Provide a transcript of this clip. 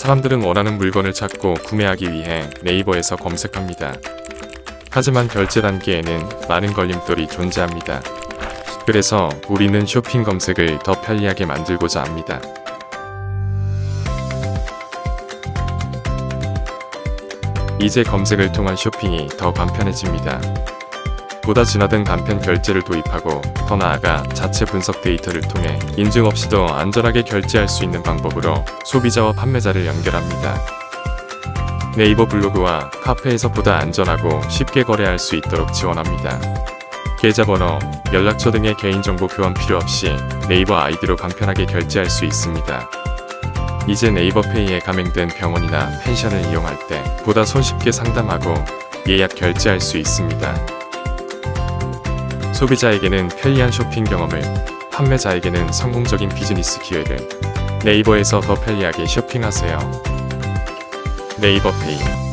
사람들은 원하는 물건을 찾고 구매하기 위해 네이버에서 검색합니다. 하지만 결제 단계에는 많은 걸림돌이 존재합니다. 그래서 우리는 쇼핑 검색을 더 편리하게 만들고자 합니다. 이제 검색을 통한 쇼핑이 더 간편해집니다. 보다 진화된 간편 결제를 도입하고 더 나아가 자체 분석 데이터를 통해 인증 없이도 안전하게 결제할 수 있는 방법으로 소비자와 판매자를 연결합니다. 네이버 블로그와 카페에서 보다 안전하고 쉽게 거래할 수 있도록 지원합니다. 계좌번호, 연락처 등의 개인정보 교환 필요 없이 네이버 아이디로 간편하게 결제할 수 있습니다. 이제 네이버페이에 가맹된 병원이나 펜션을 이용할 때 보다 손쉽게 상담하고 예약 결제할 수 있습니다. 소비자에게는 편리한 쇼핑 경험을, 판매자에게는 성공적인 비즈니스 기회를 네이버에서 더 편리하게 쇼핑하세요. 네이버페이